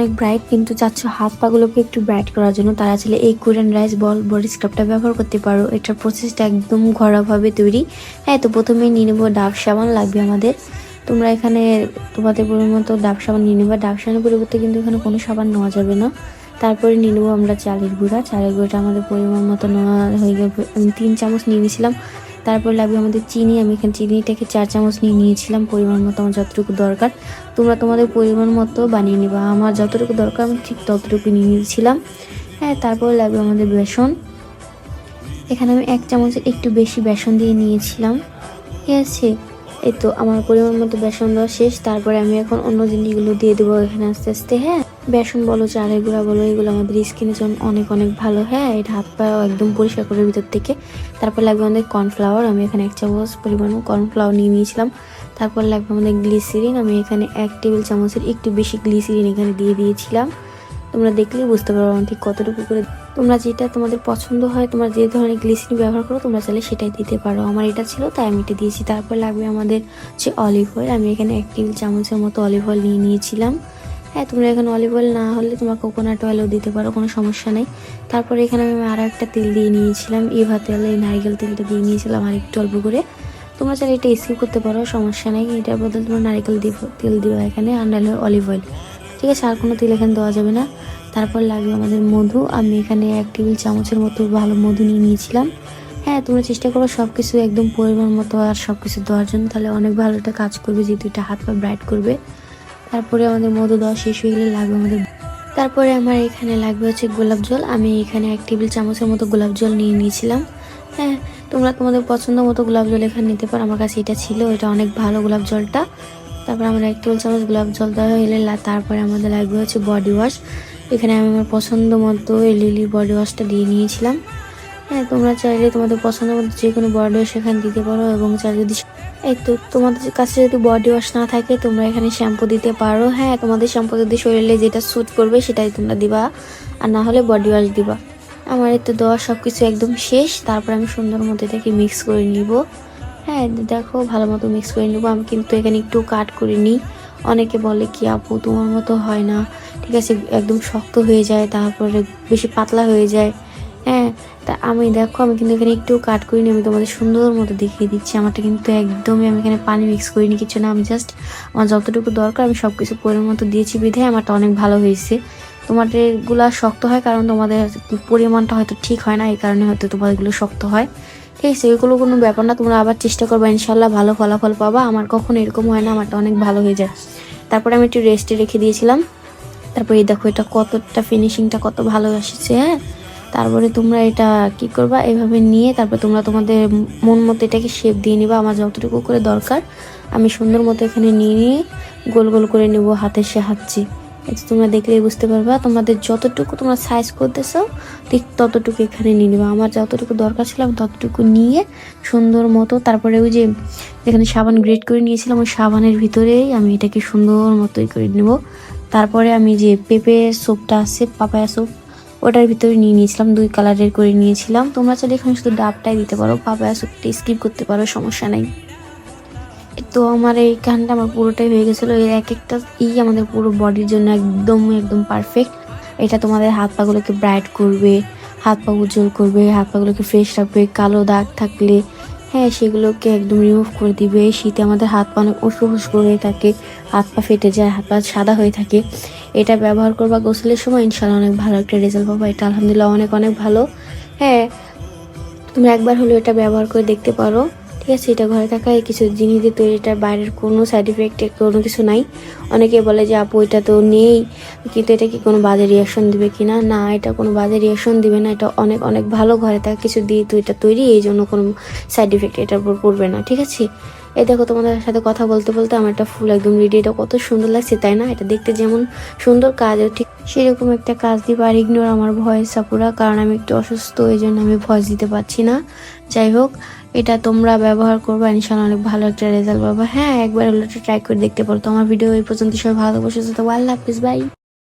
অনেক ব্রাইট কিন্তু চাচ্ছ হাত পাগুলোকে একটু ব্রাইট করার জন্য। তারা চাইলে এই কোরিয়ান রাইস বল বডি স্ক্রাবটা ব্যবহার করতে পারো। এটার প্রসেসটা একদম ঘরোয়াভাবে তৈরি। হ্যাঁ তো প্রথমে নিয়ে নেব ডাব সাবান, লাগবে আমাদের। তোমরা এখানে তোমাদের মতো ডাব সাবান নিয়ে নেবে। ডাব সাবানের পরিবর্তে কিন্তু এখানে কোনো সাবান নেওয়া যাবে না। তারপরে নিয়ে নেব আমরা চালের গুঁড়া। চালের গুঁড়াটা আমাদের পরিমাণ মতো নেওয়া হয়ে যাবে তিন চামচ নিয়ে নিয়েছিলাম। তারপর লাগবে আমাদের চিনি। আমি এখানে চিনিটাকে চার চামচ নিয়ে নিয়েছিলাম, পরিমাণ মতো আমার যতটুকু দরকার। তোমরা তোমাদের পরিমাণ মতো বানিয়ে নেবা। আমার যতটুকু দরকার, আমি ঠিক ততটুকু নিয়ে নিয়েছিলাম। হ্যাঁ তারপর লাগবে আমাদের বেসন। এখানে আমি এক চামচের একটু বেশি বেসন দিয়ে নিয়েছিলাম। ঠিক আছে? এই তো আমার পরিমাণ মতো বেসন দেওয়া শেষ, তারপরে আমি এখন অন্য জিনিসগুলো দিয়ে দেবো এখানে আস্তে আস্তে হ্যাঁ? বেসন বলো, চালের গুঁড়া বলো, এগুলো আমাদের স্কিনের জন্য অনেক অনেক ভালো হ্যাঁ? এটা হাত পা একদম পরিষ্কার করে ভিতর থেকে। তারপর লাগবে আমাদের কর্নফ্লাওয়ার আমি এখানে এক চামচ পরিমাণ কর্নফ্লাওয়ার নিয়ে নিয়েছিলাম। তারপর লাগবে আমাদের গ্লিসিরিন আমি এখানে এক টেবিল চামচের একটু বেশি গ্লিসিরিন এখানে দিয়ে দিয়েছিলাম। তোমরা দেখলেই বুঝতে পারো আমি ঠিক কতটুকু করে তোমরা যেটা তোমাদের পছন্দ হয়, তোমরা যে ধরনের গ্লিসিন ব্যবহার করো, তোমরা চাইলে সেটাই দিতে পারো। আমার এটা ছিল, তাই আমি এটা দিয়েছি। তারপর লাগবে আমাদের যে অলিভ অয়েল আমি এখানে এক টেবিল চামচের মতো অলিভ অয়েল নিয়ে নিয়েছিলাম। হ্যাঁ তোমরা এখানে অলিভ অয়েল না হলে তোমরা কোকোনাট অয়েলও দিতে পারো, কোনো সমস্যা নেই। তারপরে এখানে আমি আরও একটা তেল দিয়ে নিয়েছিলাম। ইভা তেল, এই নারিকেল তেলটা দিয়ে নিয়েছিলাম আর একটু অল্প করে। তোমরা চাইলে এটা স্কিপ করতে পারো, সমস্যা নেই। এটার বদলে তোমরা নারিকেল দিব তেল দিও এখানে আর নাহলে অলিভ অয়েল ঠিক আছে আর কোনো তেল এখানে দেওয়া যাবে না। তারপর লাগবে আমাদের মধু। আমি এখানে এক টেবিল চামচের মতো ভালো মধু নিয়ে নিয়েছিলাম। হ্যাঁ তোমরা চেষ্টা করো সব কিছু একদম পরিমাণ মতো আর সব কিছু দেওয়ার জন্য। তাহলে অনেক ভালো একটা কাজ করবে যেহেতু এটা হাত পা ব্রাইট করবে। তারপরে আমাদের মধু দেওয়া শেষ হয়ে গেলে লাগবে আমাদের তারপরে আমার এখানে লাগবে হচ্ছে গোলাপ জল। আমি এখানে এক টেবিল চামচের মতো গোলাপ জল নিয়ে নিয়েছিলাম। হ্যাঁ তোমরা তোমাদের পছন্দ মতো গোলাপ জল এখানে নিতে পারো। আমার কাছে এটা ছিল। এটা অনেক ভালো গোলাপ জলটা। তারপর আমরা এক টেবিল চামচ, গোলাপ জল দেওয়া হলে তারপরে আমাদের লাগবে হচ্ছে বডি ওয়াশ এখানে আমি আমার পছন্দ মতো এই লিলি বডি ওয়াশটা দিয়ে নিয়েছিলাম। হ্যাঁ তোমরা চাইলে তোমাদের পছন্দ মতো যে কোনো বডি ওয়াশ এখানে দিতে পারো এবং চাইলে যদি এই তো তোমাদের কাছে যদি বডি ওয়াশ না থাকে, তোমরা এখানে শ্যাম্পু দিতে পারো। হ্যাঁ তোমাদের শ্যাম্পু যদি শরীরে যেটা স্যুট করবে সেটাই তোমরা দিবা। আর না হলে বডি ওয়াশ দিবা। আমার এই তো দেওয়া সব কিছু একদম শেষ। তারপর আমি সুন্দর মতো এটাকে মিক্স করে নিব। হ্যাঁ দেখো, ভালো মতো মিক্স করে নেব। আমি কিন্তু এখানে একটু কাট করে নিই। অনেকে বলে কি, আপু, তোমার মতো হয় না। ঠিক আছে, একদম শক্ত হয়ে যায়, তারপরে বেশি পাতলা হয়ে যায়। হ্যাঁ তা আমি দেখো, আমি কিন্তু এখানে একটু কাট করিনি আমি তোমাদের সুন্দর মতো দেখিয়ে দিচ্ছি। আমারটা কিন্তু একদমই আমি এখানে পানি মিক্স করিনি কিছু না। আমি জাস্ট আমার যতটুকু দরকার, আমি সব কিছু পরিমাণ মতো দিয়েছি বিধে। আমারটা অনেক ভালো হয়েছে। তোমাদেরগুলা শক্ত হয়, কারণ তোমাদের পরিমাণটা হয়তো ঠিক হয় না, এই কারণে হয়তো তোমাদেরগুলো শক্ত হয়। ঠিক আছে এগুলো কোনো ব্যাপার না, তোমরা আবার চেষ্টা করবে, ইনশাল্লাহ ভালো ফলাফল পাবা। আমার কখনো এরকম হয় না, আমারটা অনেক ভালো হয়ে যায়। তারপরে আমি একটু রেস্টে রেখে দিয়েছিলাম। তারপরে এই দেখো, এটা কতটা ফিনিশিংটা কত ভালো এসেছে হ্যাঁ? তারপরে তোমরা এটা কি করবা, এভাবে নিয়ে তারপর তোমরা তোমাদের মন মতো এটাকে শেপ দিয়ে নিবা। আমার যতটুকু করে দরকার, আমি সুন্দর মতো এখানে নিয়ে নিয়ে গোল গোল করে নেব হাতের সাহায্যে। এটা তোমরা দেখলেই বুঝতে পারবা। তোমাদের যতটুকু তোমরা সাইজ করতেছো, ঠিক ততটুকু এখানে নিয়ে নেবা। আমার যতটুকু দরকার ছিল আমি ততটুকু নিয়ে সুন্দর মতো তারপরে ওই যে যেখানে সাবান গ্রেড করে নিয়েছিলাম, ওই সাবানের ভিতরেই আমি এটাকে সুন্দর মতোই করে নেব। তারপরে আমি যে পেঁপে সোপটা আছে, পাপায়া সোপ ওটার ভিতরে নিয়ে নিয়েছিলাম, দুই কালারের করে নিয়েছিলাম। তোমরা চাইলে এখানে শুধু ডাবটাই দিতে পারো, পাপায়া সোপটা স্কিপ করতে পারো, সমস্যা নাই। তো আমার এই গানটা আমার পুরোটাই হয়ে গেছিল। এর এক একটা ই আমাদের পুরো বডির জন্য একদম একদম পারফেক্ট এটা তোমাদের হাত পাগুলোকে ব্রাইট করবে, হাত পা উজ্জ্বল করবে, হাত পাগুলোকে ফ্রেশ রাখবে, কালো দাগ থাকলে হ্যাঁ সেগুলোকে একদম রিমুভ করে দিবে। শীতে আমাদের হাত পা অনেক উসুস করে থাকে, হাত পা ফেটে যায়, হাত পা সাদা হয়ে থাকে। এটা ব্যবহার করবা গোসলের সময় ইনশাল্লাহ অনেক ভালো একটা রেজাল্ট পাবো। এটা আলহামদুলিল্লাহ অনেক অনেক ভালো। হ্যাঁ তুমি একবার হলেও এটা ব্যবহার করে দেখতে পারো। ঠিক আছে, এটা ঘরে থাকা কিছু জিনিস দিয়ে তৈরি, এটার বাইরের কোনো সাইড ইফেক্ট কোনো কিছু নাই। অনেকে বলে যে, আপু, এটা তো নেই। কিন্তু এটা কি কোনো বাজে রিয়াকশন দিবে কি না? না, এটা কোনো বাজে রিয়াকশন দিবে না। এটা অনেক অনেক ভালো ঘরে থাকা কিছু দিয়ে তো এটা তৈরি, এই জন্য কোনো সাইড ইফেক্ট এটার উপর পড়বে না, ঠিক আছে? এই দেখো, তোমাদের সাথে কথা বলতে বলতে আমার একটা ফুল একদম রেডি এটা কত সুন্দর লাগছে, তাই না? এটা দেখতে যেমন সুন্দর, কাজও ঠিক সেরকম একটা কাজ দিব। আর ইগনোর আমার ভয়েস সাপুরা কারণ আমি একটু অসুস্থ, এই জন্য আমি ভয়েস দিতে পারছি না। যাই হোক, এটা তোমরা ব্যবহার করব ইনশাল্লাহ অনেক ভালো একটা রেজাল্ট পাবো। হ্যাঁ একবার হলো ট্রাই করে দেখতে পারো। তোমার ভিডিও এই পর্যন্ত সবাই ভালো বসে যেতে আল্লাহ হাফিজ বাই